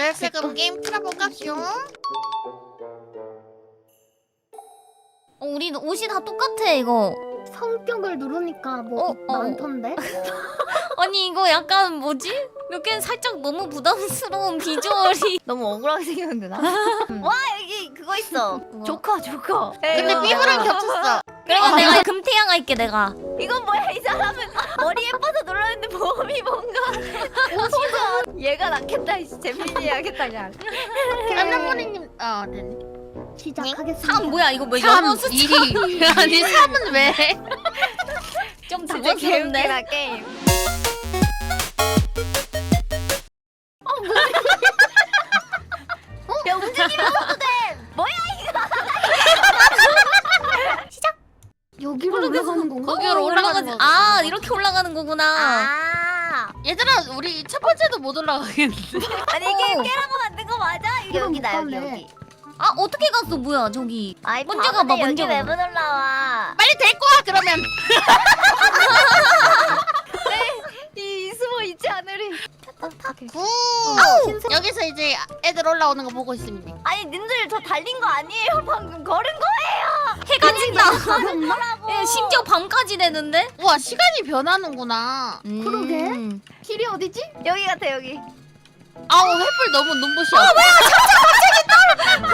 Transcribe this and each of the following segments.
슬슬금 게임 틀어볼까쇼? 어, 우리 옷이 다 똑같아 이거. 성격을 누르니까 뭐 어, 어. 많던데? 아니 이거 약간 뭐지? 이렇게 살짝 너무 부담스러운 비주얼이. 너무 억울하게 생겼는데 나. 와 여기 그거 있어. 우와. 조커 조커. 근데. 피부랑 겹쳤어. 그러니까 내가 금태양 할게 내가. 이건 뭐야 이 사람은 머리 예뻐서 눌렀는데 몸이 뭔가 옷이가 얘가 낫겠다 이 재민이 해야겠다 그냥. 깜짝머리님, 아, 네네. 시작하겠습니다. 3 뭐야 이거 뭐 3, 영어 숫자 1위. 아니, 3은 왜? 좀 진짜 당황스럽네. 개웃기다 게임. 어 뭐야? 야 움직이면 어도 돼. 뭐야? 여기로 올라가는 건가? 아 이렇게 올라가는 거구나. 아 얘들아, 우리 첫 번째도 못 올라가겠는데. 아니 이게 깨라고 만든 거 맞아? 이건 여기다 여기 가네. 여기. 아 어떻게 갔어 뭐야 저기. 아이 먼저 바보네, 가봐, 먼저 여기 가봐. 못 올라와? 빨리 데리고 와, 그러면. 이 이수모 잊지 않으리. 구. 여기서 이제 애들 올라오는 거 보고 있습니다. 아니 님들 저 달린 거 아니에요? 방금 걸은 거예요. 해가 진다. 예, 심지어 밤까지 되는데. 우와, 시간이 변하는구나. 음. 길이 어디지? 여기 같아 여기. 아우, 횃불 너무 눈부셔.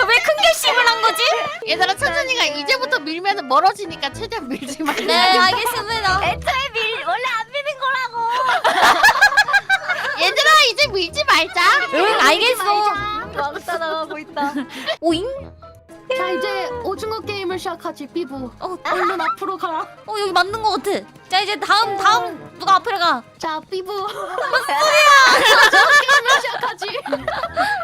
왜 큰 결심을 한 거지? 얘들아, 천천히가 이제부터 밀면 멀어지니까 최대한 밀지 말자. 네 알겠습니다. 애초에 밀 원래 안 미는 거라고. 밀지 말자. 응 알겠어. 왕따 나가고 있다. 오잉? 자 이제 오징어 게임을 시작하지 삐부. 어, 얼른 앞으로 가라. 어 여기 맞는 거 같아. 자 이제 다음 다음 누가 앞으로 가. 자 삐부. 시작하지.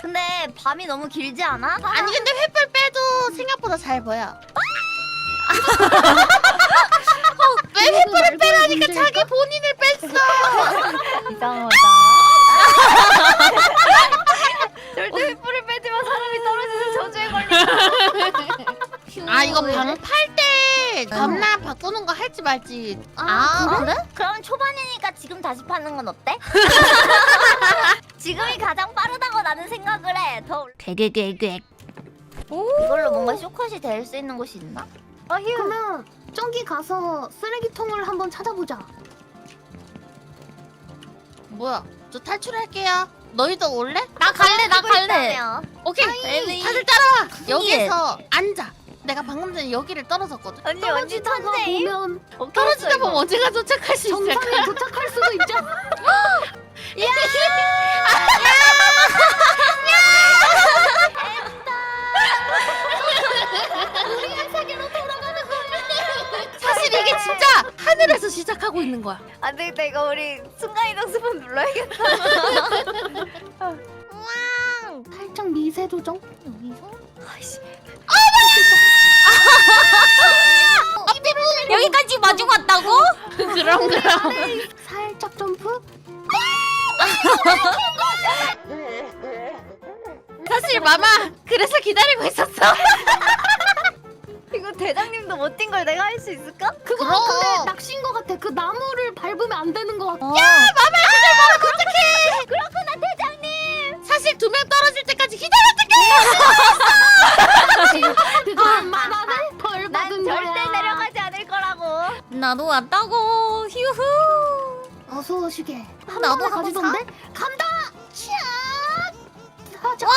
근데 밤이 너무 길지 않아? 아니, 근데 횃불 빼도 생각보다 잘 보여. 왜 횃불을 빼라니까 자기 본인을 뺐어. 이상하다. 절대 횃불을 빼지만 사람이 떨어지는 저주에 걸린다. 아 이거 방팔 때 밤낮 바꾸는 거 할지 말지. 아 그래? 그럼 초반이니까 지금 다시 파는 건 어때? 지금이 가장 빠르다고 나는 생각을 해. 더 개개개개. 오. 이걸로 뭔가 쇼컷이 될 수 있는 곳이 있나? 어휴. 그러면 저기 가서 쓰레기통을 한번 찾아보자. 뭐야? 저 탈출할게요. 너희도 올래? 나 갈래 나 갈래. 오케이. 엘리. 다들 따라와. 예. 여기서 앉아. 내가 방금 전에 여기를 떨어졌거든. 언니 언니 떨어지다가 천재임? 보면 떨어지다 보면 언제가 도착할 수 있을까? 정상에 도착할 수도 있잖아. 사실 이게 진짜 하늘에서 시작하고 있는 거야. 안 되겠다 이거 우리 순간 이동 스폰 눌러야겠다. 살짝 미세 조정. 여기서? 아이씨. 여기까지 마중 왔다고? 그럼 그럼. 살짝 점프. 사실 마마 그래서 기다리고 있었어. 대장님도 못뛴 걸 내가 할 수 있을까? 그거 그럼. 근데 낚시인 것 같아. 그 나무를 밟으면 안 되는 것 같아. 어. 그렇구나 대장님. 사실 두 명 떨어질 때까지 기다렸다. 그걸 말하네. 벌난 받은 거야. 절대 내려가지 않을 거라고. 나도 왔다고. 휴후. 어서 오시게. 한 나도 번에 한번 가지던데? 간다. 차. 자, 와.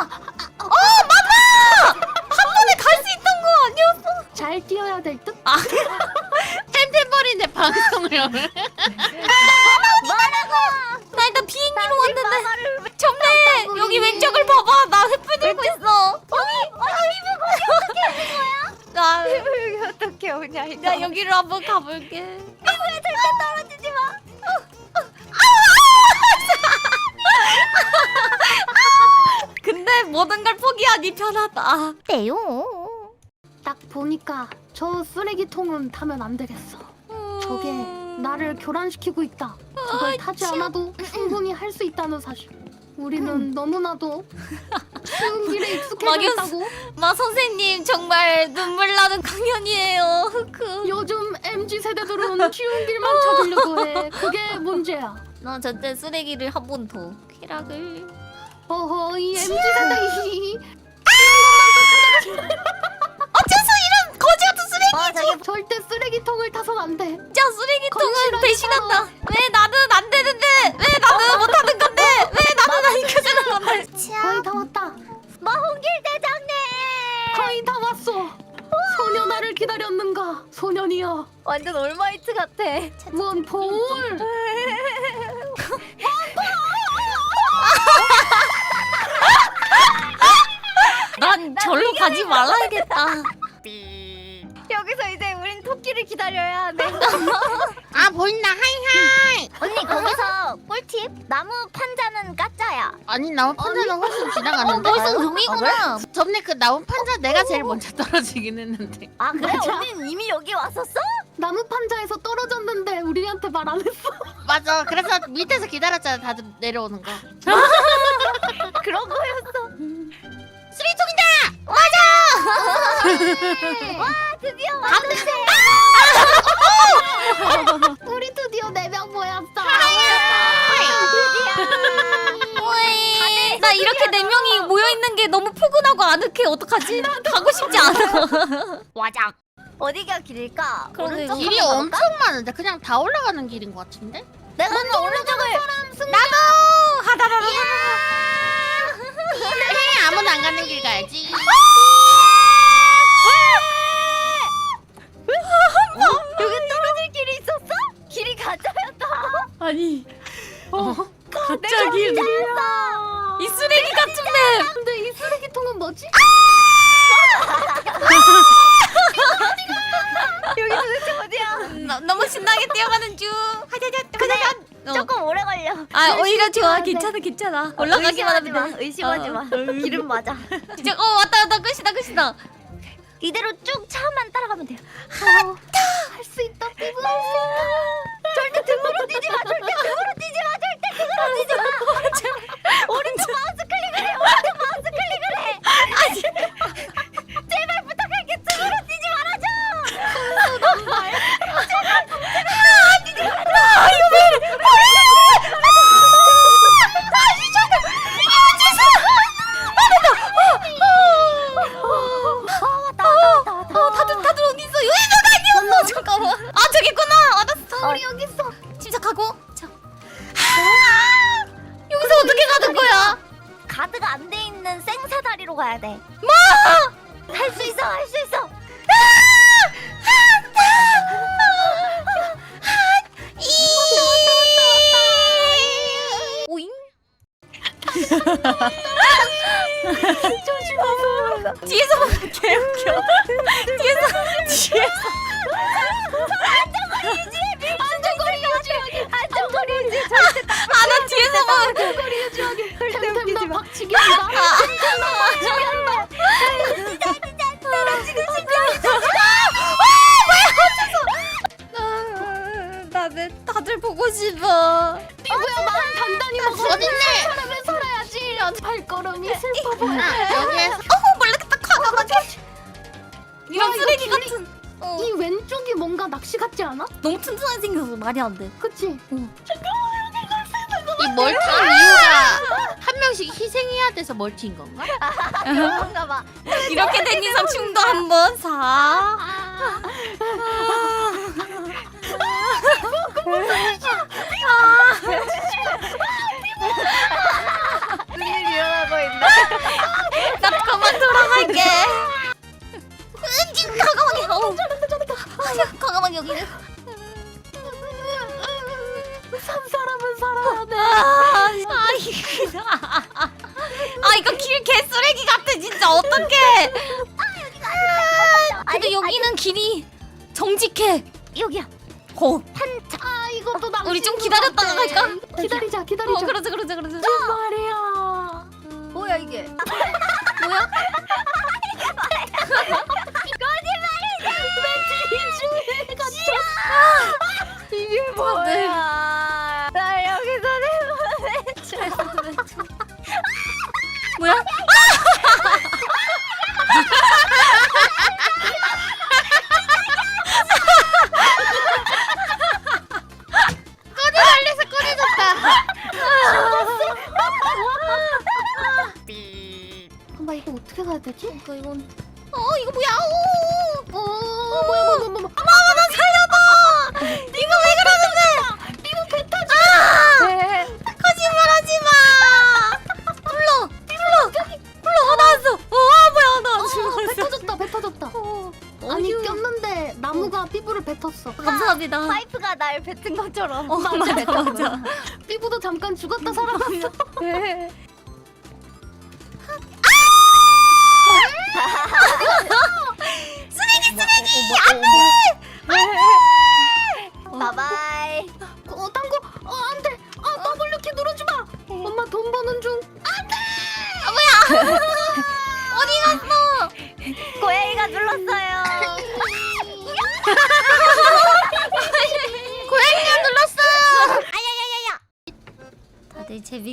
어 맞다. 한 번에 갈 수 있던 거 아니었어? 잘 뛰어야 될 듯. 아 템템버린데 방송을. 뭐라고? 나 일단 비행기로 왔는데. 점네 여기 왼쪽을 봐봐. 나 횃불 들고 있어. 여기. 나, 여기 어떻게 오냐 이거. 나 여기로 한번 가볼게. 절대 떨어지지 마. 근데 모든 걸 포기하니 편하다. 네요. 딱 보니까 저 쓰레기통은 타면 안 되겠어. 저게 나를 교란시키고 있다. 저걸 타지 않아도 충분히 할 수 있다는 사실. 우리는 너무나도 쉬운 길에 있다고. 마 선생님 정말 눈물 나는 강연이에요. 흑흑. 요즘 MZ 세대들은 쉬운 길만 찾으려고 해. 그게 문제야. 나 저때 쓰레기를 한 번 더. 쾌락을. 어허 MZ 세대 어째서 돼. 진짜 쓰레기통은 배신한다 왜 나는 안 되는데 왜 나는 못하는 건데 왜 나는 안 익혀주는 건데 거의 다 왔다. 마홍길 대장님 거의 다 왔어. 소녀 나를 기다렸는가? 소년이여. 완전 올마이트 같아 뭔 볼? 난 절로 가지 말아야겠다 여기서 이제 토끼를 기다려야 돼아 보인다 하이하이. 언니 거기서 꿀팁? 나무 판자는 까짜야. 아니 나무 판자는 훨씬 지나갔는데? 벌써 종이구나. 전에 그 나무 판자 내가 제일 먼저 떨어지긴 했는데. 아 그래? 맞아. 언니는 이미 여기 왔었어? 나무 판자에서 떨어졌는데 우리한테 말 안 했어. 맞아. 그래서 밑에서 기다렸잖아. 다들 내려오는 거. 그런 거였어 와 드디어 왔는데 우리 드디어 네 명 모였어. 오이. 나 이렇게 네 명이 모여 있는 게 너무 포근하고 아늑해. 어떡하지? 가고 싶지 않아. 와장. 어디가 길일까? 그러게, 오른쪽 길이 한번 엄청? 많은데 그냥 다 올라가는 길인 것 같은데? 내가 먼저 오른쪽을 나도 하다라라. 해 아무도 안 가는 길 가야지 여기 떨어질 길이 있었어? 길이 가짜였다 아니. 어? 갑자기 짜였어 이 쓰레기 같은 맵. 근데 이 쓰레기통은 뭐지? 여기 도대체 어디야? 너, 너무 신나게 뛰어가는 중. 하자자. 하자자. 어. 조금 오래 걸려 아 오히려 좋아. 네. 괜찮아 괜찮아. 올라가기만 의심하지 하면 돼. 의심하지 어. 마 길은 맞아 이제 어 왔다 왔다 끝이다 끝이다. 이대로 쭉 차만 따라가면 돼요 할수 있다. 피부 할수 있다. 절대 등으로 뛰지 마 절대 등으로 뛰지 마 절대 등으로 뛰지 마 템템 너 박치기 한다. 나는 다들 보고 싶어. 피부야 마음 단단히 먹어. 어딨네? 사람은 살아야지. 발걸음이 슬퍼 보여. 아, 여기에서 어 몰랐겠다 과감하게. 이런 이거 쓰레기 길이- 같은. 어. 이 왼쪽이 뭔가 낚시 같지 않아? 너무 튼튼하게 생겨서 말이 안 돼. 그치? 이 멀티인 이유가 한 명씩 희생해야 돼서 멀티인 건가? 그런가 봐 이렇게 된 이상 춤도 한번 사. 무슨 일 일어나고 있나 나 그만 돌아갈게. 지금 과감하게. 어우. 아휴, 과감하게 여기 아. 아 이거 길 개쓰레기 같아 진짜 어떡해. 근데 여기는 길이 정직해. 여기야 어, 아 이것도 낚시. 우리 좀 기다렸다가 갈까? 기다리자 기다리자. 어 그러자 그러자 그러자. 말이야. 뭐야 이게 뭐야? 뱉은 것처럼. 어 맞아 맞아. 삐부도 잠깐 죽었다 살아났어. 쓰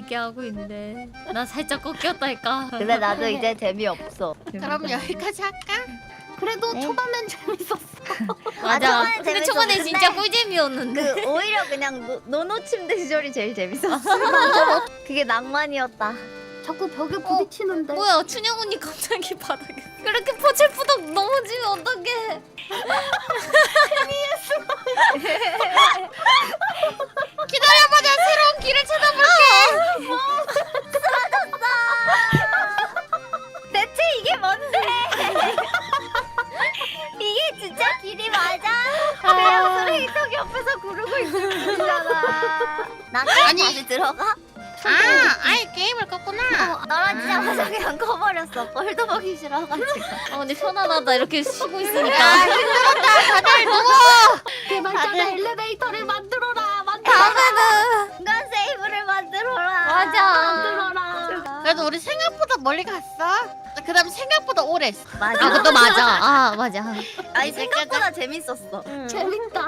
다들 재밌게 하고 있는데 나 살짝 꺾였달까 근데 나도 이제 재미없어. 그럼 여기까지 할까? 그래도 네. 초반엔 재밌었어 맞아 초반에 근데 초반에 재밌었는데 진짜 꿀잼이었는데 그 오히려 그냥 노, 노노 침대 시절이 제일 재밌었어. 그게 낭만이었다. 자꾸 벽에 부딪히는데 뭐야 춘영 언니 갑자기 바닥에 그렇게 포질푸덕 넘어지면 어떡해 떨어지자마자 그냥 꺼버렸어. 꼴도 보기 싫어가지고. 아 근데 편안하다 이렇게 쉬고 아, 있으니까 힘들었다. 다들 누워. 개발자가 엘리베이터를 만들어라 만들어라 다음에는 중간 세이브를 만들어라. 맞아 만들어라 그래도 우리 생각보다 멀리 갔어. 그 다음 생각보다 오래 했어. 맞아. 아 그것도 맞아 아 맞아 아니 생각보다 재밌었어. 재밌다